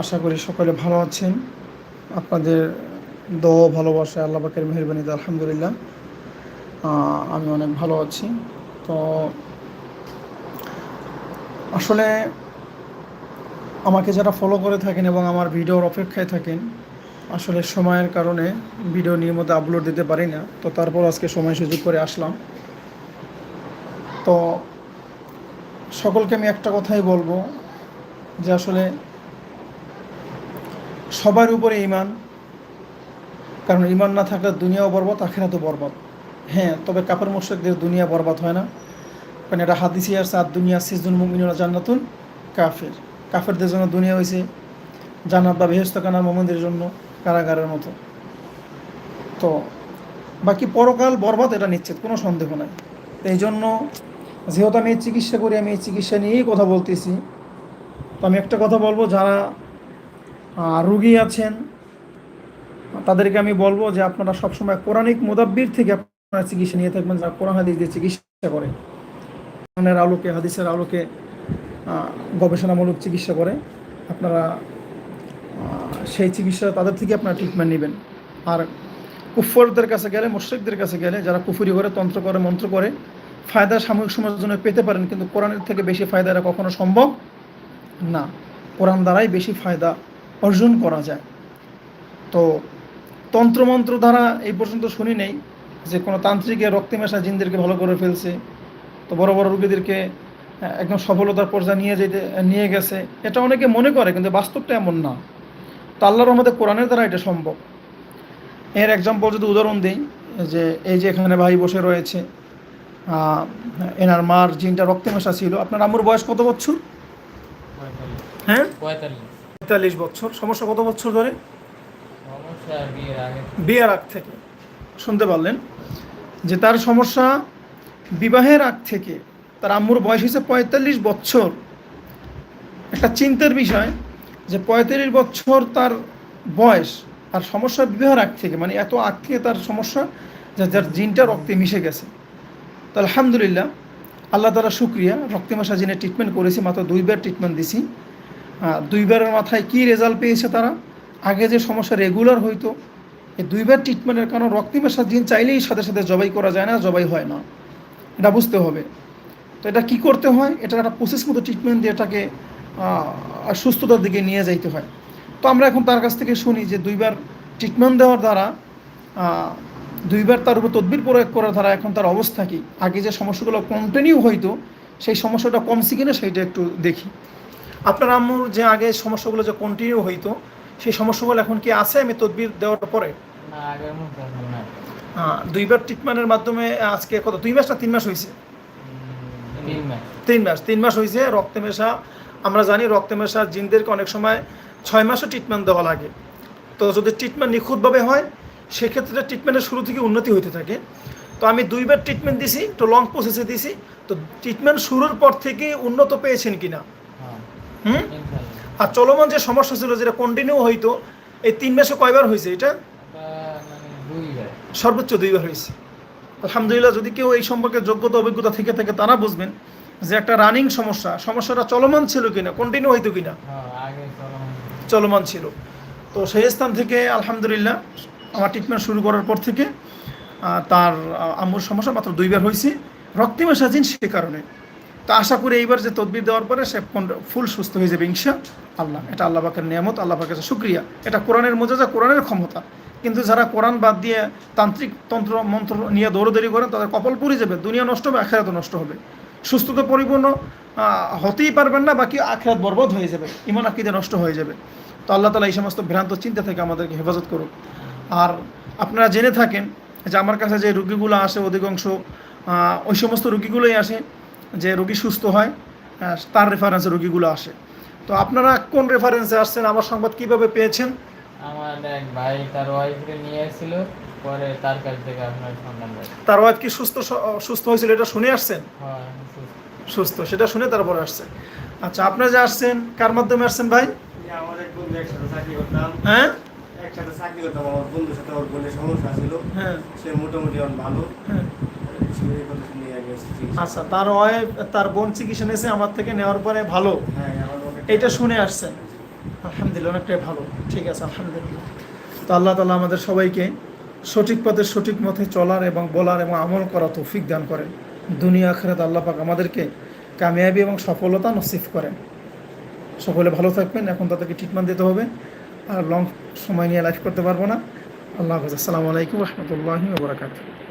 আশা করি সকলে ভালো আছেন। আপনাদের দ ভালোবাসা আল্লাহ মেহরবানিতে আলহামদুলিল্লাহ। আমি অনেক ভালো আছি। তো আসলে আমাকে যারা ফলো করে থাকেন এবং আমার ভিডিওর অপেক্ষায় থাকেন, আসলে সময়ের কারণে ভিডিও নিয়মিত আপলোড দিতে পারি না। তো তারপর আজকে সময় সুযোগ করে আসলাম। তো সকলকে আমি একটা কথাই বলব যে আসলে সবার উপরে ইমান কারণ ইমান না থাকলে দুনিয়াও বরবাদ, আখেরাতও বরবাদ। হ্যাঁ তবে কাপড় মোর্শেকদের দুনিয়া বরবাদ হয় না। কারণ এটা হাদিসি আর সাত দুনিয়া সিজুল মুমিনুনা জান্নাতুন কাফের। কাফেরদের জন্য দুনিয়া হয়েছে জান্নাত বা বেহেস্ত কানার মোমিনদের জন্য কারাগারের মতো। তো বাকি পরকাল বরবাদ এটা নিশ্চিত, কোনো সন্দেহ নাই। তো এই জন্য যেহেতু আমি এই চিকিৎসা করি, আমি এই চিকিৎসা নিয়েই কথা বলতেছি, তো আমি একটা কথা বলব, যারা রুগী আছেন। তাদেরকে আমি বলব যে আপনারা সবসময় কোরআনিক মোদাব্বির থেকে আপনারা চিকিৎসা নিয়ে থাকবেন, যারা কোরআন হাদিস দিয়ে চিকিৎসা করে। কোরআনের আলোকে, হাদিসের আলোকে গবেষণামূলক চিকিৎসা করে। আপনারা সেই চিকিৎসা তাদের থেকে আপনারা ট্রিটমেন্ট নেবেন। আর কুফরদের কাছে গেলে, মুশ্রিকদের কাছে গেলে, যারা কুফুরি করে, তন্ত্র করে, মন্ত্র করে, ফায়দা সাময়িক সময়ের জন্য পেতে পারেন, কিন্তু কোরআনের থেকে বেশি ফায়দা কখনো সম্ভব না। কোরআন দ্বারাই বেশি ফায়দা অর্জন করা যায়। তো তন্ত্রমন্ত্র দ্বারা এই পর্যন্ত শুনি নেই যে কোনো তান্ত্রিকের রক্তে মেশা জিনদেরকে ভালো করে ফেলছে তো বড় বড় রোগীদেরকে একদম সফলতার পর্যায়ে নিয়ে যেতে নিয়ে গেছে। এটা অনেকে মনে করে কিন্তু বাস্তবটা এমন না। তো আল্লাহর আমাদের কোরআনের দ্বারা এটা সম্ভব। এর এক্সাম্পল যদি উদাহরণ দিই যে এই যে এখানে ভাই বসে রয়েছে এনার মার জিনটা রক্তে মেশা ছিল। আপনার আম্মুর বয়স কত বছর? হ্যাঁ? পঁয়তাল্লিশ। পঁয়তাল্লিশ বছর। সমস্যা কত বছর ধরে? বিয়ের আগ থেকে। শুনতে পারলেন যে তার সমস্যা বিবাহের আগ থেকে তার আম্মুর বয়স হয়েছে পঁয়তাল্লিশ বছর। একটা চিন্তার বিষয় যে পঁয়তাল্লিশ বছর তার বয়স আর সমস্যা বিবাহের আগ থেকে মানে এত আগ থেকে তার সমস্যা যে যার জিনটা রক্তে মিশে গেছে। তো আলহামদুলিল্লাহ আল্লাহ তারা শুক্রিয়া রক্তে মাসা জিনে ট্রিটমেন্ট করেছি মাত্র দুইবার ট্রিটমেন্ট দিছি। দুইবারের মাথায় কী রেজাল্ট পেয়েছে তারা? আগে যে সমস্যা রেগুলার হইতো এই দুইবার ট্রিটমেন্টের কারণ রক্তিমেশা জিন চাইলেই সাথে সাথে জবাই করা যায় না জবাই হয় না। এটা বুঝতে হবে। তো এটা কি করতে হয়? এটা একটা প্রসেস মতো ট্রিটমেন্ট দিয়ে এটাকে সুস্থতার দিকে নিয়ে যাইতে হয়। তো আমরা এখন তার কাছ থেকে শুনি যে দুইবার ট্রিটমেন্ট দেওয়ার দ্বারা দুইবার তার উপর তদবির প্রয়োগ করার দ্বারা এখন তার অবস্থা কি? আগে যে সমস্যাগুলো কন্টিনিউ হইতো, সেই সমস্যাটা কমছে কিনা সেইটা একটু দেখি। আপনার আম্মুর যে আগে সমস্যাগুলো যে কন্টিনিউ হইতো সেই সমস্যাগুলো এখন কি আছে? আমি তদবির দেওয়ার পরে? আহ, দুইবার ট্রিটমেন্টের মাধ্যমে আজকে কত? দুই মাস না তিন মাস হয়েছে তিন মাস। তিন মাস। হয়েছে রক্তে মেশা। আমরা জানি রক্তে মেশা জিনদেরকে অনেক সময় ছয় মাসও ট্রিটমেন্ট দেওয়া লাগে। তো যদি ট্রিটমেন্ট নিখুঁতভাবে হয় সেক্ষেত্রে ট্রিটমেন্টের শুরু থেকে উন্নতি হতে থাকে। তো আমি দুইবার ট্রিটমেন্ট দিছি তো লং প্রসেসে দিছি। তো ট্রিটমেন্ট শুরুর পর থেকে উন্নত পেয়েছেন কিনা? হ্যাঁ হুম? আর চলমান যে সমস্যা ছিল, যেটা কন্টিনিউ হইতো, এই তিন মাসে কয়বার হয়েছে এটা? সর্বোচ্চ দুইবার হয়েছে আলহামদুলিল্লাহ, যদি কেউ এই সম্পর্কে যোগ্যতা, অভিজ্ঞতা থেকে থাকে, তারা বুঝবেন যে একটা রানিং সমস্যা, সমস্যাটা চলমান ছিল কিনা কন্টিনিউ হইতো কিনা? চলমান ছিল। তো সেই স্থান থেকে, আলহামদুলিল্লাহ, আমার ট্রিটমেন্ট শুরু করার পর থেকে তার আম্মুর সমস্যা মাত্র দুইবার হয়েছে রক্তিমা স্বাধীন সে কারণে। তো আশা করি এইবার যে তদবির দেওয়ার পরে সে ফুল সুস্থ হয়ে যাবে, ইনশা আল্লাহ। এটা আল্লাহ পাকের নিয়ামত, আল্লাহ পাকের শুক্রিয়া। এটা কোরআনের মজা কোরআনের ক্ষমতা। কিন্তু যারা কোরআন বাদ দিয়ে তান্ত্রিক তন্ত্র, মন্ত্র নিয়ে দৌড়দৌড়ি করেন, তাদের কপাল পুড়ে যাবে, দুনিয়া নষ্ট হবে আখেরাত নষ্ট হবে। সুস্থতা পরিপূর্ণ হতেই পারবেন না, বাকি আখেরাত বরবাদ হয়ে যাবে, ইমান আকিদে নষ্ট হয়ে যাবে। তো আল্লাহ তালা এই সমস্ত ভ্রান্ত চিন্তা থেকে আমাদেরকে হেফাজত করুক। আর আপনারা জেনে থাকেন যে আমার কাছে যে রুগীগুলো আসে অধিকাংশ ওই সমস্ত রুগীগুলোই আসে যে রুগী সুস্থ হয় তার রেফারেন্সে রুগীগুলো আসে। তো আপনারা কোন রেফারেন্সে আসছেন? আমার সংবাদ কীভাবে পেয়েছেন? আমার এক ভাই তার ওয়াইফকে নিয়ে এসেছিল পরে তার কাছ থেকে আপনার সন্ধান তার ওয়াইফ কি সুস্থ সুস্থ হয়েছিল? এটা শুনে আসছেন? হ্যাঁ সুস্থ। সেটা শুনে তারপরে আসছেন। আচ্ছা আপনারা যে আসছেন কার মাধ্যমে আসছেন ভাই? আমার বন্ধু একসাথে চাকরি করতাম। হ্যাঁ? একসাথে চাকরি করতাম আমার বন্ধুর সাথে ওর বোনের সমস্যা ছিল। হ্যাঁ। সে মোটামুটি এখন ভালো। হ্যাঁ। আচ্ছা তার ওয়াইফ তার বোন চিকিৎসা নিয়েছে আমার থেকে, নেওয়ার পরে ভালো। এইটা শুনে আসছেন আলহামদুলিল্লাহ, অনেকটাই ভালো। ঠিক আছে, আলহামদুলিল্লাহ। তো আল্লাহ তালা আমাদের সবাইকে সঠিক পথে, সঠিক মতে চলার এবং বলার এবং আমল করা তৌফিক দান করেন। দুনিয়া, আখেরাত আল্লাহ পাক আমাদেরকে কামিয়াবি এবং সফলতা নসিফ করেন। সকলে ভালো থাকবেন। এখন তাদেরকে ট্রিটমেন্ট দিতে হবে। আর লং সময় নিয়ে লাইফ করতে পারব না। আল্লাহ হাফেজ। আসসালামু আলাইকুম রহমতুল্লাহি ওবরাকাতুহ